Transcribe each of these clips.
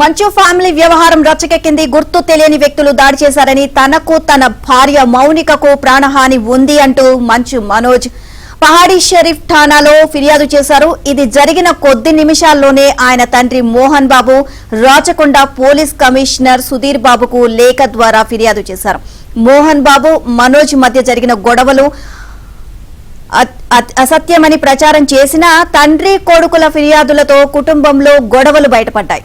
మంచు ఫ్యామిలీ వ్యవహారం రచ్చకెక్కింది గుర్తు తెలియని వ్యక్తులు దాడి చేశారని తనకు తన భార్య మౌనికకు ప్రాణహాని ఉంది అంటూ మంచు మనోజ్. పహాడీ షరీఫ్ ఠానాలో ఫిర్యాదు చేశారు. ఇది జరిగిన కొద్ది నిమిషాల్లోనే ఆయన తండ్రి మోహన్ బాబు రాచకొండ పోలీస్ కమిషనర్ సుధీర్ బాబుకు లేఖ ద్వారా ఫిర్యాదు చేశారు. మోహన్ బాబు మనోజ్ మధ్య జరిగిన గొడవలు అసత్యమని ప్రచారం చేసినా తండ్రి కొడుకుల ఫిర్యాదులతో కుటుంబంలో గొడవలు బయటపడ్డాయి.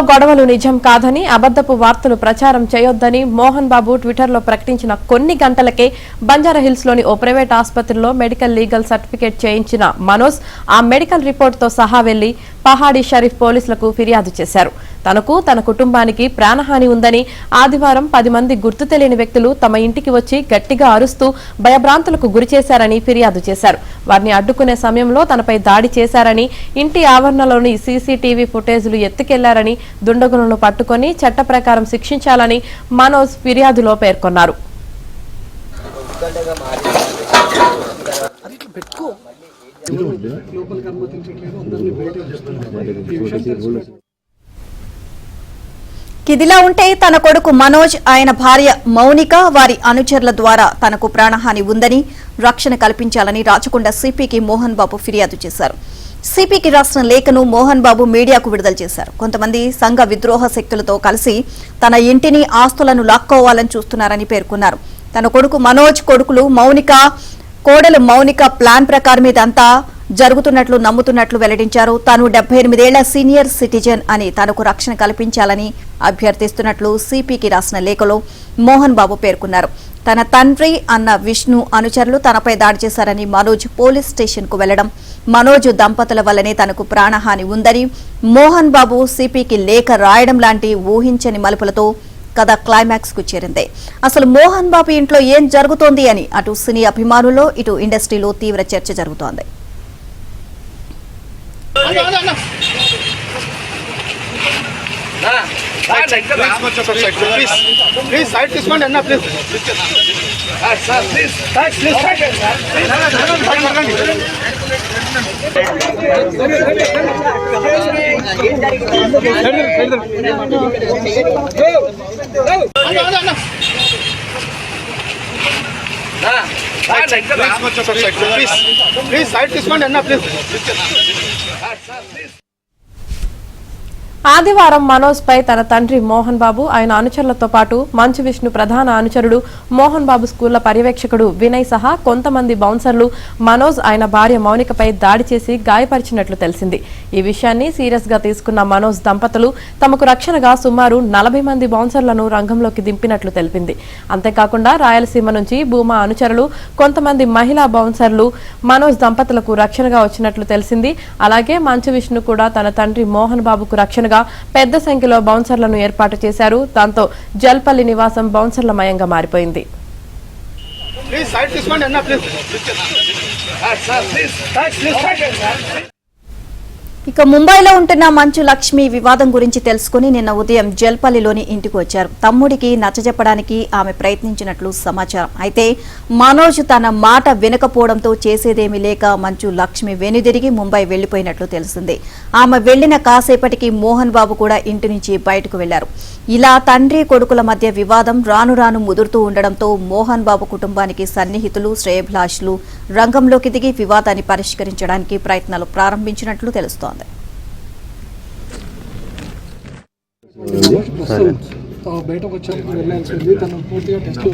కుటుంబంలో గొడవలు నిజం కాదని అబద్దపు వార్తలు ప్రచారం చేయొద్దని మోహన్ బాబు ట్విట్టర్లో ప్రకటించిన కొన్ని గంటలకే బంజారాహిల్స్లోని ఓ ప్రైవేట్ ఆసుపత్రిలో మెడికల్ లీగల్ సర్టిఫికేట్ చేయించిన మనోజ్ ఆ మెడికల్ రిపోర్ట్తో సహా వెళ్ళి పహాడీ షరీఫ్ పోలీసులకు ఫిర్యాదు చేశారు. తనకు తన కుటుంబానికి ప్రాణహాని ఉందని ఆదివారం పది మంది గుర్తు తెలియని వ్యక్తులు తమ ఇంటికి వచ్చి గట్టిగా అరుస్తూ భయభ్రాంతులకు గురి చేశారని ఫిర్యాదు చేశారు. వారిని అడ్డుకునే సమయంలో తనపై దాడి చేశారని ఇంటి ఆవరణలోని సీసీటీవీ ఫుటేజీలు ఎత్తుకెళ్ళారని దుండగులను పట్టుకొని చట్ట ప్రకారం శిక్షించాలని మనోజ్ ఫిర్యాదులో పేర్కొన్నారు. లోపలికి అనుమతించట్లేదు అందరినీ బయట ఈ విషయం ఇదిలా ఉంటే తన కొడుకు మనోజ్ ఆయన భార్య మౌనిక వారి అనుచరుల ద్వారా తనకు ప్రాణహాని ఉందని రక్షణ కల్పించాలని రాచకొండ సిపికి మోహన్ బాబు ఫిర్యాదు చేశారు. సిపికి రాసిన లేఖను మోహన్ బాబు మీడియాకు విడుదల చేశారు. కొంతమంది సంఘ విద్రోహ శక్తులతో కలిసి తన ఇంటిని ఆస్తులను లాక్కోవాలని చూస్తున్నారని పేర్కొన్నారు. తన కొడుకు మనోజ్ కొడుకులు మౌనిక కోడలు మౌనిక ప్లాన్ ప్రకారం ఇదంతా జరుగుతున్నట్లు నమ్ముతున్నట్లు వెల్లడించారు. తాను డెబ్బై ఎనిమిదేళ్ళ సీనియర్ సిటిజన్ అని తనకు రక్షణ కల్పించాలని అభ్యర్థిస్తున్నట్లు సిపికి రాసిన లేఖలో మోహన్ బాబు పేర్కొన్నారు. తన తండ్రి అన్న విష్ణు అనుచరులు తనపై దాడి చేశారని మనోజ్ పోలీస్ స్టేషన్కు వెళ్ళడం మనోజ్ దంపతుల వల్లనే తనకు ప్రాణహాని ఉందని మోహన్ బాబు సిపికి లేఖ రాయడం లాంటి ఊహించని మలుపులతో కథ క్లైమాక్స్కు చేరింది. అసలు మోహన్ బాబు ఇంట్లో ఏం జరుగుతోంది అని అటు సినీ అభిమానుల్లో ఇటు ఇండస్ట్రీలో తీవ్ర చర్చ జరుగుతోంది. ప్లీజ్ ప్లీజ్ సైడ్ తీసుకోండి అన్న ప్లీజ్ ఆదివారం మనోజ్ పై తన తండ్రి మోహన్ బాబు ఆయన అనుచరులతో పాటు మంచు విష్ణు ప్రధాన అనుచరుడు మోహన్ బాబు స్కూళ్ళ పర్యవేక్షకుడు వినయ్ సహా కొంతమంది బౌన్సర్లు మనోజ్ ఆయన భార్య మౌనికపై దాడి చేసి గాయపరిచినట్లు తెలిసింది. ఈ విషయాన్ని సీరియస్గా తీసుకున్న మనోజ్ దంపతులు తమకు రక్షణగా సుమారు నలభై మంది బౌన్సర్లను రంగంలోకి దింపినట్లు తెలిపింది. అంతేకాకుండా రాయలసీమ నుంచి భూమా అనుచరులు కొంతమంది మహిళా బౌన్సర్లు మనోజ్ దంపతులకు రక్షణగా వచ్చినట్లు తెలిసింది. అలాగే మంచు విష్ణు కూడా తన తండ్రి మోహన్ బాబుకు రక్షణ రక్షణగా పెద్ద సంఖ్యలో బౌన్సర్లను ఏర్పాటు చేశారు. దాంతో జల్పల్లి నివాసం బౌన్సర్ల మయంగా మారిపోయింది ప్లీజ్ సైడ్ తీసుకోండి అన్న ప్లీజ్ ఇక ముంబైలో ఉంటున్న మంచు లక్ష్మి వివాదం గురించి తెలుసుకుని నిన్న ఉదయం జల్పల్లిలోని ఇంటికి వచ్చారు. తమ్ముడికి నచ్చజెప్పడానికి ఆమె ప్రయత్నించినట్లు సమాచారం. అయితే మనోజ్ తన మాట వినకపోవడంతో చేసేదేమీ లేక మంచు లక్ష్మి వెనుదిరిగి ముంబై వెళ్ళిపోయినట్లు తెలిసింది ఆమె వెళ్ళిన కాసేపటికి మోహన్ బాబు కూడా ఇంటి నుంచి బయటకు వెళ్ళారు. ఇలా తండ్రి కొడుకుల మధ్య వివాదం రాను రాను ముదురుతూ ఉండడంతో మోహన్ బాబు కుటుంబానికి సన్నిహితులు శ్రేయభిలాషులు రంగంలోకి దిగి వివాదాన్ని పరిష్కరించడానికి ప్రయత్నాలు ప్రారంభించినట్లు తెలుస్తోంది. తను పూర్తిగా టెస్ట్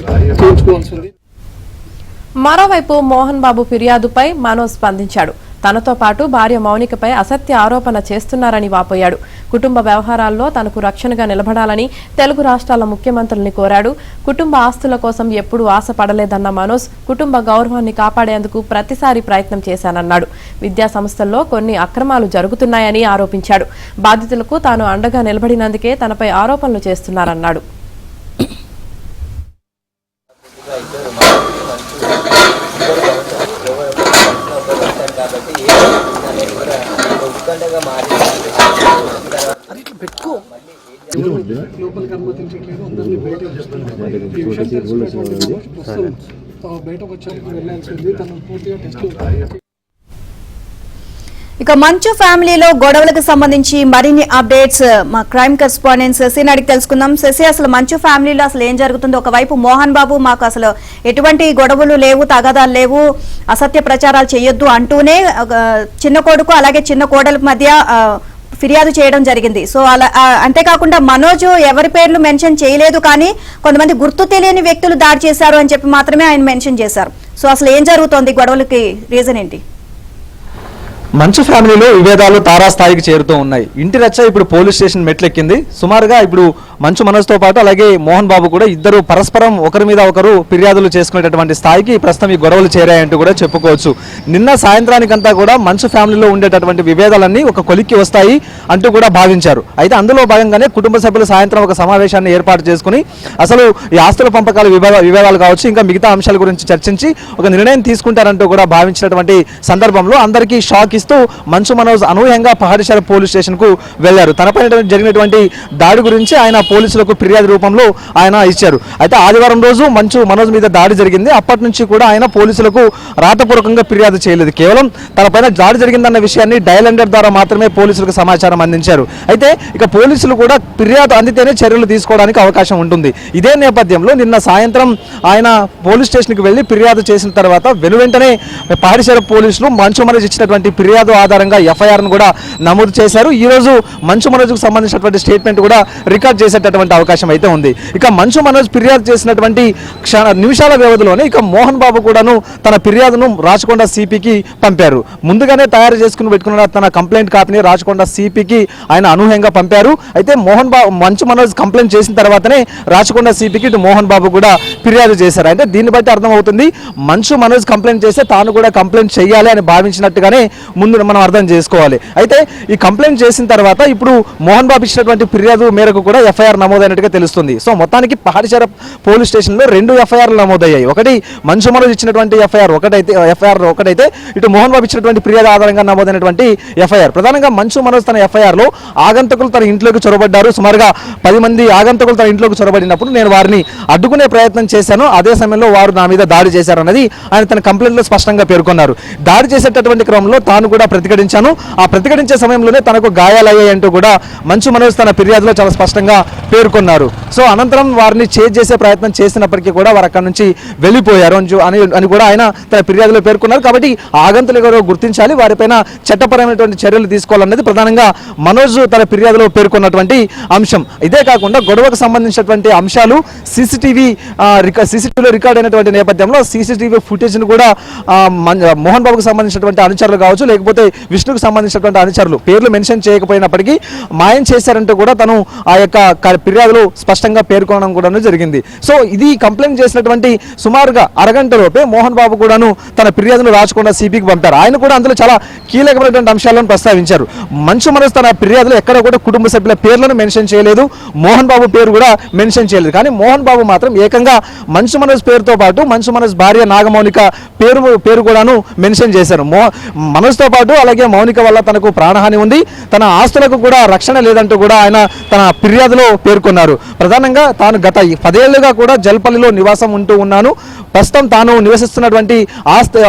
మరోవైపు మోహన్ బాబు ఫిర్యాదుపై మనోజ్ స్పందించాడు. తనతో పాటు భార్య మౌనికపై అసత్య ఆరోపణ చేస్తున్నారని వాపోయాడు. కుటుంబ వ్యవహారాల్లో తనకు రక్షణగా నిలబడాలని తెలుగు రాష్ట్రాల ముఖ్యమంత్రుల్ని కోరాడు. కుటుంబ ఆస్తుల కోసం ఎప్పుడూ ఆశపడలేదన్న మనోజ్ కుటుంబ గౌరవాన్ని కాపాడేందుకు ప్రతిసారి ప్రయత్నం చేశానన్నాడు. విద్యా సంస్థల్లో కొన్ని అక్రమాలు జరుగుతున్నాయని ఆరోపించాడు. బాధితులకు తాను అండగా నిలబడినందుకే తనపై ఆరోపణలు చేస్తున్నారన్నాడు. అరే ఇట్లా పెట్టుకో. బయట బయటకు వచ్చాక వెళ్ళాల్సి తను పూర్తిగా టెస్ట్ ఇక మంచు ఫ్యామిలీలో గొడవలకు సంబంధించి మరిన్ని అప్డేట్స్ మా క్రైమ్ కరెస్పాండెంట్ శశిని అడిగి తెలుసుకుందాం. శశి అసలు మంచు ఫ్యామిలీలో అసలు ఏం జరుగుతుందో? ఒకవైపు మోహన్ బాబు మాకు అసలు ఎటువంటి గొడవలు లేవు తగాదాలు లేవు అసత్య ప్రచారాలు చేయొద్దు అంటూనే చిన్న కొడుకు అలాగే చిన్న కోడల మధ్య ఫిర్యాదు చేయడం జరిగింది. సో అలా అంతేకాకుండా మనోజ్ ఎవరి పేర్లు మెన్షన్ చేయలేదు కానీ కొంతమంది గుర్తు తెలియని వ్యక్తులు దాడి చేశారు అని చెప్పి మాత్రమే ఆయన మెన్షన్ చేశారు. సో అసలు ఏం జరుగుతోంది? గొడవలకి రీజన్ ఏంటి? మంచు ఫ్యామిలీలో విభేదాలు తారాస్థాయికి చేరుతూ ఉన్నాయి. ఇంటి రచ్చ ఇప్పుడు పోలీస్ స్టేషన్ మెట్లెక్కింది. సుమారుగా ఇప్పుడు మంచు మనసుతో పాటు అలాగే మోహన్ బాబు కూడా ఇద్దరు పరస్పరం ఒకరి మీద ఒకరు ఫిర్యాదులు చేసుకునేటటువంటి స్థాయికి ప్రస్తుతం ఈ గొడవలు చేరాయంటూ కూడా చెప్పుకోవచ్చు. నిన్న సాయంత్రానికంతా కూడా మంచు ఫ్యామిలీలో ఉండేటటువంటి విభేదాలన్నీ ఒక కొలిక్కి వస్తాయి అంటూ కూడా భావించారు. అయితే అందులో భాగంగానే కుటుంబ సభ్యులు సాయంత్రం ఒక సమావేశాన్ని ఏర్పాటు చేసుకుని అసలు ఈ ఆస్తుల పంపకాల విభేదాలు కావచ్చు ఇంకా మిగతా అంశాల గురించి చర్చించి ఒక నిర్ణయం తీసుకుంటారంటూ కూడా భావించినటువంటి సందర్భంలో అందరికీ షాక్ ఇస్తూ మంచు మనోజ్ అనూహ్యంగా పహాడిశాల పోలీస్ స్టేషన్కు వెళ్ళారు తనపై జరిగినటువంటి దాడి గురించి ఆయన పోలీసులకు ఫిర్యాదు రూపంలో ఆయన ఇచ్చారు. అయితే ఆదివారం రోజు మంచు మనోజ్ మీద దాడి జరిగింది. అప్పటి నుంచి కూడా ఆయన పోలీసులకు రాతపూర్వకంగా ఫిర్యాదు చేయలేదు. కేవలం తనపైన దాడి జరిగిందన్న విషయాన్ని డయల్ హండ్రెడ్ ద్వారా మాత్రమే పోలీసులకు సమాచారం అందించారు. అయితే ఇక పోలీసులు కూడా ఫిర్యాదు అందితేనే చర్యలు తీసుకోవడానికి అవకాశం ఉంటుంది. ఇదే నేపథ్యంలో నిన్న సాయంత్రం ఆయన పోలీస్ స్టేషన్కి వెళ్ళి ఫిర్యాదు చేసిన తర్వాత వెనువెంటనే పాడిశాల పోలీసులు మంచు మనోజ్ ఇచ్చినటువంటి ఫిర్యాదు ఆధారంగా ఎఫ్ఐఆర్ను కూడా నమోదు చేశారు. ఈ రోజు మంచు మనోజ్కు సంబంధించినటువంటి స్టేట్మెంట్ కూడా రికార్డ్ చేసేటటువంటి అవకాశం అయితే ఉంది. ఇక మంచు మనోజ్ ఫిర్యాదు చేసినటువంటి క్షణ నిమిషాల వ్యవధిలోనే ఇక మోహన్ బాబు కూడాను తన ఫిర్యాదును రాచకొండ సిపికి పంపారు. ముందుగానే తయారు చేసుకుని పెట్టుకున్న తన కంప్లైంట్ కాపీని రాచకొండ సిపికి ఆయన అనూహ్యంగా పంపారు. అయితే మోహన్ బాబు మంచు మనోజ్ కంప్లైంట్ చేసిన తర్వాతనే రాచకొండ సిపికి ఇటు మోహన్ బాబు కూడా ఫిర్యాదు చేశారు. అంటే దీన్ని బట్టి అర్థమవుతుంది మంచు మనోజ్ కంప్లైంట్ చేస్తే తాను కూడా కంప్లైంట్ చేయాలి అని భావించినట్టుగానే ముందు మనం అర్థం చేసుకోవాలి. అయితే ఈ కంప్లైంట్ చేసిన తర్వాత ఇప్పుడు మోహన్ బాబు ఇచ్చినటువంటి ఫిర్యాదు మేరకు కూడా ఎఫ్ఐఆర్ నమోదైనట్టుగా తెలుస్తుంది. సో మొత్తానికి పహాడిచార పోలీస్ స్టేషన్లో రెండు ఎఫ్ఐఆర్లు నమోదయ్యాయి. ఒకటి మంచు మనోజ్ ఇచ్చినటువంటి ఎఫ్ఐఆర్ ఒకటైతే ఎఫ్ఐఆర్ ఒకటైతే ఇటు మోహన్ బాబు ఇచ్చినటువంటి ఫిర్యాదు ఆధారంగా నమోదైనటువంటి ఎఫ్ఐఆర్. ప్రధానంగా మంచు మనోజ్ తన ఎఫ్ఐఆర్లో ఆగంతకులు తన ఇంట్లోకి చొరబడ్డారు. సుమారుగా పది మంది ఆగంతకులు తన ఇంట్లోకి చొరబడినప్పుడు నేను వారిని అడ్డుకునే ప్రయత్నం చేశాను. అదే సమయంలో వారు నా మీద దాడి చేశారన్నది ఆయన తన కంప్లైంట్లో స్పష్టంగా పేర్కొన్నారు. దాడి చేసేటటువంటి క్రమంలో తాను కూడా ప్రతిఘటించాను. ఆ ప్రతిఘటించే సమయంలోనే తనకు గాయాలయ్యాయంటూ కూడా మంచు మనోజ్ తన ఫిర్యాదులో చాలా స్పష్టంగా పేర్కొన్నారు. సో అనంతరం వారిని చేజ్ చేసే ప్రయత్నం చేసినప్పటికీ కూడా వారు అక్కడి నుంచి వెళ్ళిపోయారు అని అని కూడా ఆయన తన ఫిర్యాదులో పేర్కొన్నారు. కాబట్టి ఆగంతులు ఎవరో గుర్తించాలి వారిపైన చట్టపరమైనటువంటి చర్యలు తీసుకోవాలన్నది ప్రధానంగా మనోజ్ తన ఫిర్యాదులో పేర్కొన్నటువంటి అంశం. ఇదే కాకుండా గొడవకు సంబంధించినటువంటి అంశాలు సీసీటీవీ సీసీటీవీలో రికార్డ్ అయినటువంటి నేపథ్యంలో సీసీటీవీ ఫుటేజ్ను కూడా మోహన్ బాబుకు సంబంధించినటువంటి అనుచరులు కావచ్చు లేకపోతే విష్ణుకు సంబంధించినటువంటి అనుచరులు పేర్లు మెన్షన్ చేయకపోయినప్పటికీ మాయం చేశారంటూ కూడా తను ఆ యొక్క ఫిర్యాదులు స్పష్టంగా పేర్కొనడం కూడా జరిగింది. సో ఇది కంప్లైంట్ చేసినటువంటి సుమారుగా అరగంట లోపే మోహన్ బాబు కూడాను తన ఫిర్యాదును రాచకుండా సిపికి పంపారు. ఆయన కూడా అందులో చాలా కీలకమైనటువంటి అంశాలను ప్రస్తావించారు. మంచు మనసు తన ఫిర్యాదులు ఎక్కడ కూడా కుటుంబ సభ్యుల పేర్లను మెన్షన్ చేయలేదు. మోహన్ బాబు పేరు కూడా మెన్షన్ చేయలేదు. కానీ మోహన్ బాబు మాత్రం ఏకంగా మంచు మనోజ్ పేరుతో పాటు మంచు మనోజ్ భార్య నాగమౌనిక పేరు పేరు కూడాను మెన్షన్ చేశారు. మో మనోజ్తో పాటు అలాగే మౌనిక వల్ల తనకు ప్రాణహాని ఉంది. తన ఆస్తులకు కూడా రక్షణ లేదంటూ కూడా ఆయన తన ఫిర్యాదులో పేర్కొన్నారు. ప్రధానంగా తాను గత పదేళ్ళుగా కూడా జల్పల్లిలో నివాసం ఉంటూ ఉన్నాను. ప్రస్తుతం తాను నివసిస్తున్నటువంటి ఆస్తి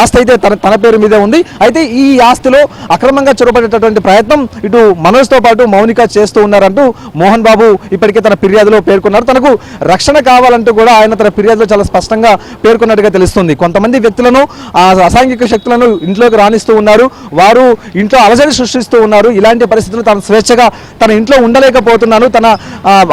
ఆస్తి అయితే తన తన పేరు మీదే ఉంది. అయితే ఈ ఆస్తిలో అక్రమంగా చొరబడేటటువంటి ప్రయత్నం ఇటు మనోజ్తో పాటు మౌనిక చేస్తూ ఉన్నారంటూ మోహన్ బాబు ఇప్పటికే తన ఫిర్యాదులో పేర్కొన్నారు. తనకు రక్షణ కావాలంటూ కూడా ఆయన తన ఫిర్యాదులో చాలా స్పష్టంగా పేర్కొన్నట్టుగా తెలుస్తుంది. కొంతమంది వ్యక్తులను ఆ అసాంఘిక శక్తులను ఇంట్లోకి రాణిస్తూ ఉన్నారు. వారు ఇంట్లో అలజడి సృష్టిస్తూ ఉన్నారు. ఇలాంటి పరిస్థితులు తన స్వేచ్ఛగా తన ఇంట్లో ఉండలేకపోతున్నాను. తన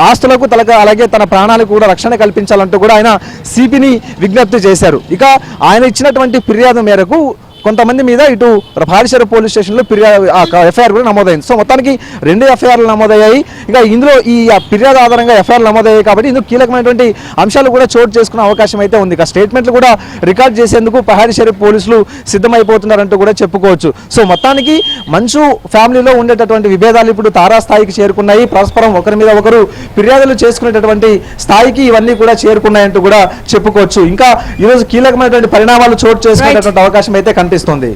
ఆస్తులకు తలక అలాగే తన ప్రాణాలకు కూడా రక్షణ కల్పించాలంటూ కూడా ఆయన సిపిని విజ్ఞప్తి చేశారు. ఇక ఆయన ఇచ్చినటువంటి ఫిర్యాదు మేరకు కొంతమంది మీద ఇటు పాడిశేర పోలీస్ స్టేషన్లో ఫిర్యాదు ఎఫ్ఐఆర్ కూడా నమోదైంది. సో మొత్తానికి రెండు ఎఫ్ఐఆర్లు నమోదయ్యాయి. ఇక ఇందులో ఈ ఫిర్యాదు ఆధారంగా ఎఫ్ఐఆర్ నమోదయ్యాయి కాబట్టి ఇందులో కీలకమైనటువంటి అంశాలు కూడా చోటు చేసుకునే అవకాశం అయితే ఉంది. ఇక స్టేట్మెంట్లు కూడా రికార్డ్ చేసేందుకు పహాడి షరీఫ్ పోలీసులు సిద్ధమైపోతున్నారంటూ కూడా చెప్పుకోవచ్చు. సో మొత్తానికి మంచు ఫ్యామిలీలో ఉండేటటువంటి విభేదాలు ఇప్పుడు తారాస్థాయికి చేరుకున్నాయి. పరస్పరం ఒకరి మీద ఒకరు ఫిర్యాదులు చేసుకునేటటువంటి స్థాయికి ఇవన్నీ కూడా చేరుకున్నాయంటూ కూడా చెప్పుకోవచ్చు. ఇంకా ఈరోజు కీలకమైనటువంటి పరిణామాలు చోటు చేసుకునేటటువంటి అవకాశం అయితే కనిపిస్తుంది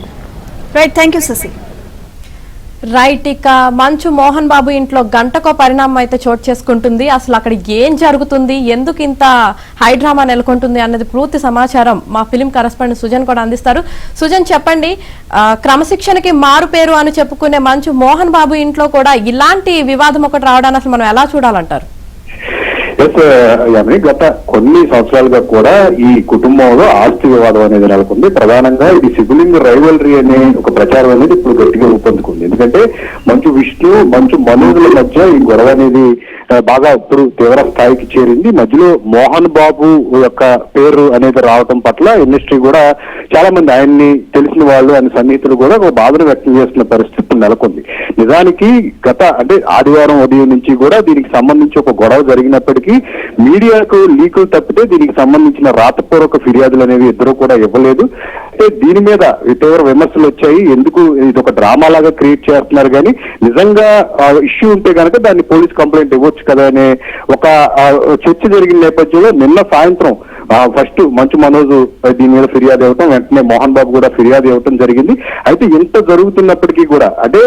right thank you Sasi right ఇక మంచు మోహన్ బాబు ఇంట్లో గంటకో పరిణామం అయితే చోటు చేసుకుంటుంది. అసలు అక్కడ ఏం జరుగుతుంది? ఎందుకు ఇంత హైడ్రామా నెలకొంటుంది అన్నది పూర్తి సమాచారం మా ఫిలిం కరస్పాండెంట్ సుజన్ కూడా అందిస్తారు. సుజన్ చెప్పండి క్రమశిక్షణకి మారు పేరు అని చెప్పుకునే మంచు మోహన్ బాబు ఇంట్లో కూడా ఇలాంటి వివాదం ఒకటి రావడానికి అసలు మనం ఎలా చూడాలంటారు? ఎస్ uh, యామి గత కొన్ని సంవత్సరాలుగా కూడా ఈ కుటుంబంలో ఆస్తి వివాదం అనేది నెలకొంది. ప్రధానంగా ఇది సిబిలింగ్ రైవలరీ అనే ఒక ప్రచారం అనేది ఇప్పుడు గట్టిగా రూపొందుకుంది. ఎందుకంటే మంచు విష్ణు మంచు మనోజుల మధ్య ఈ గొడవ అనేది బాగా ఇప్పుడు తీవ్ర స్థాయికి చేరింది. మధ్యలో మోహన్ బాబు యొక్క పేరు అనేది రావటం పట్ల ఇండస్ట్రీ కూడా చాలా మంది ఆయన్ని తెలిసిన వాళ్ళు ఆయన సన్నిహితులు కూడా ఒక బాధను వ్యక్తం చేస్తున్న పరిస్థితి నెలకొంది. నిజానికి గత అంటే ఆదివారం ఉదయం నుంచి కూడా దీనికి సంబంధించి ఒక గొడవ జరిగినప్పటికీ మీడియాకు లీకులు తప్పితే దీనికి సంబంధించిన రాతపూర్వక ఫిర్యాదులు అనేవి ఇద్దరు కూడా ఇవ్వలేదు. అంటే దీని మీద తీవ్ర విమర్శలు వచ్చాయి. ఎందుకు ఇది ఒక డ్రామా లాగా క్రియేట్ చేస్తున్నారు కానీ నిజంగా ఇష్యూ ఉంటే కనుక దాన్ని పోలీస్ కంప్లైంట్ ఇవ్వచ్చు కదా అనే ఒక చర్చ జరిగిన నేపథ్యంలో నిన్న సాయంత్రం ఫస్ట్ మంచు మనోజ్ దీని మీద ఫిర్యాదు ఇవ్వటం వెంటనే మోహన్ బాబు కూడా ఫిర్యాదు ఇవ్వటం జరిగింది. అయితే ఇంత జరుగుతున్నప్పటికీ కూడా అంటే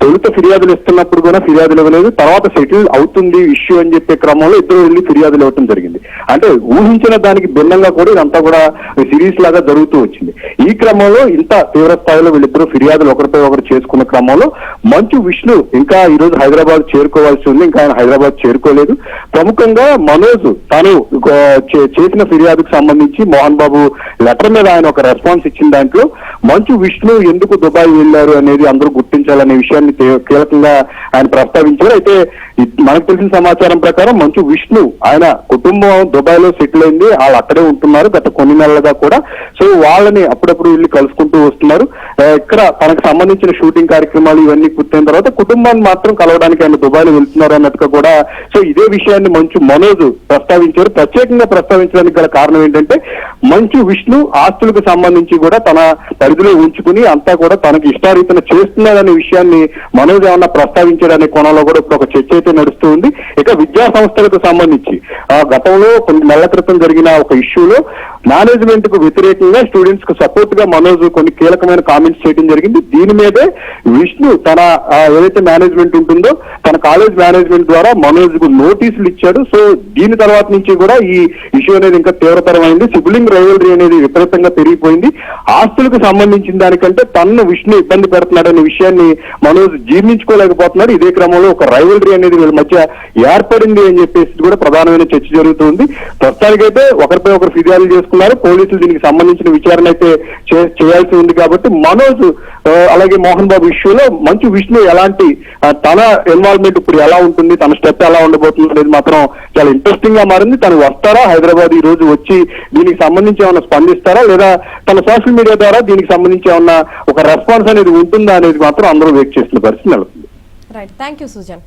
తొలుత ఫిర్యాదులు ఇస్తున్నప్పుడు కూడా ఫిర్యాదులు ఇవ్వలేదు. తర్వాత సెటిల్ అవుతుంది ఇష్యూ అని చెప్పే క్రమంలో ఇద్దరు వెళ్ళి ఫిర్యాదులు ఇవ్వటం జరిగింది. అంటే ఊహించిన దానికి భిన్నంగా కూడా ఇదంతా కూడా సిరీస్ లాగా జరుగుతూ వచ్చింది. ఈ క్రమంలో ఇంత తీవ్ర స్థాయిలో వీళ్ళిద్దరూ ఫిర్యాదులు ఒకరిపై ఒకరు చేసుకున్న క్రమంలో మంచు విష్ణు ఇంకా ఈ రోజు హైదరాబాద్ చేరుకోవాల్సి ఉంది. ఇంకా ఆయన హైదరాబాద్ చేరుకోలేదు. ప్రముఖంగా మనోజ్ తాను చేసిన ఫిర్యాదు చేసిన ఫిర్యాదుకు సంబంధించి మోహన్ బాబు లెటర్ మీద ఆయన ఒక రెస్పాన్స్ ఇచ్చిన దాంట్లో మంచు విష్ణు ఎందుకు దుబాయ్ వెళ్ళారు అనేది అందరూ గుర్తించాలనే విషయాన్ని కీలకంగా ఆయన ప్రస్తావించారు. అయితే మనకు తెలిసిన సమాచారం ప్రకారం మంచు విష్ణు ఆయన కుటుంబం దుబాయ్లో సెటిల్ అయింది వాళ్ళు అక్కడే ఉంటున్నారు గత కొన్ని నెలలుగా కూడా. సో వాళ్ళని అప్పుడప్పుడు వెళ్ళి కలుసుకుంటూ వస్తున్నారు. ఇక్కడ తనకు సంబంధించిన షూటింగ్ కార్యక్రమాలు ఇవన్నీ పూర్తయిన తర్వాత కుటుంబాన్ని మాత్రం కలవడానికి ఆయన దుబాయ్లో వెళ్తున్నారు అన్నట్టుగా కూడా. సో ఇదే విషయాన్ని మంచు మనోజ్ ప్రస్తావించారు. ప్రత్యేకంగా ప్రస్తావించడానికి గల కారణం ఏంటంటే మంచు విష్ణు ఆస్తులకు సంబంధించి కూడా తన పరిధిలో ఉంచుకుని అంతా కూడా తనకి ఇష్టారీతన చేస్తున్నాడనే విషయాన్ని మనోజ్ ఏమన్నా ప్రస్తావించడనే కోణంలో కూడా ఇప్పుడు ఒక చర్చ అయితే నడుస్తూ ఉంది. ఇక విద్యా సంస్థలకు సంబంధించి ఆ గతంలో కొన్ని నెలల క్రితం జరిగిన ఒక ఇష్యూలో మేనేజ్మెంట్కు వ్యతిరేకంగా స్టూడెంట్స్కు సపోర్ట్గా మనోజ్ కొన్ని కీలకమైన కామెంట్స్ చేయడం జరిగింది. దీని మీదే విష్ణు తన ఏదైతే మేనేజ్మెంట్ ఉంటుందో తన కాలేజ్ మేనేజ్మెంట్ ద్వారా మనోజ్కు నోటీసులు ఇచ్చాడు. సో దీని తర్వాత నుంచి కూడా ఈ ఇష్యూ అనేది ఇంకా తీవ్రతరమైంది. సిబ్లింగ్ రైవలరీ అనేది విపరీతంగా పెరిగిపోయింది. ఆస్తులకు సంబంధించిన దానికంటే తన్ను విష్ణు ఇబ్బంది పెడుతున్నాడనే విషయాన్ని మనోజ్ జీర్ణించుకోలేకపోతున్నాడు. ఇదే క్రమంలో ఒక రైవలరీ అనేది వీళ్ళ మధ్య ఏర్పడింది అని చెప్పేసి కూడా ప్రధానమైన చర్చ జరుగుతుంది. ప్రస్తుతానికైతే ఒకరిపై ఒకరు ఫిర్యాదులు చేసుకున్నారు. పోలీసులు దీనికి సంబంధించిన విచారణ అయితే చే- చేయాల్సి ఉంది కాబట్టి మనోజ్ అలాగే మోహన్ బాబు ఇష్యూలో మంచు విష్ణు ఎలాంటి తన ఇన్వాల్వ్మెంట్ ఇప్పుడు ఎలా ఉంటుంది తన స్టెప్ ఎలా ఉండబోతుంది అనేది మాత్రం చాలా ఇంట్రెస్టింగ్గా మారింది. తను వస్తారా? హైదరాబాద్ ఈ రోజు వచ్చి దీనికి సంబంధించి ఏమైనా స్పందిస్తారా? లేదా తన సోషల్ మీడియా ద్వారా దీనికి సంబంధించి ఏమన్నా ఒక రెస్పాన్స్ అనేది ఉంటుందా అనేది మాత్రం అందరూ వెయిట్ చేస్తున్న పరిస్థితి నెలకొంది. Right thank you Sujan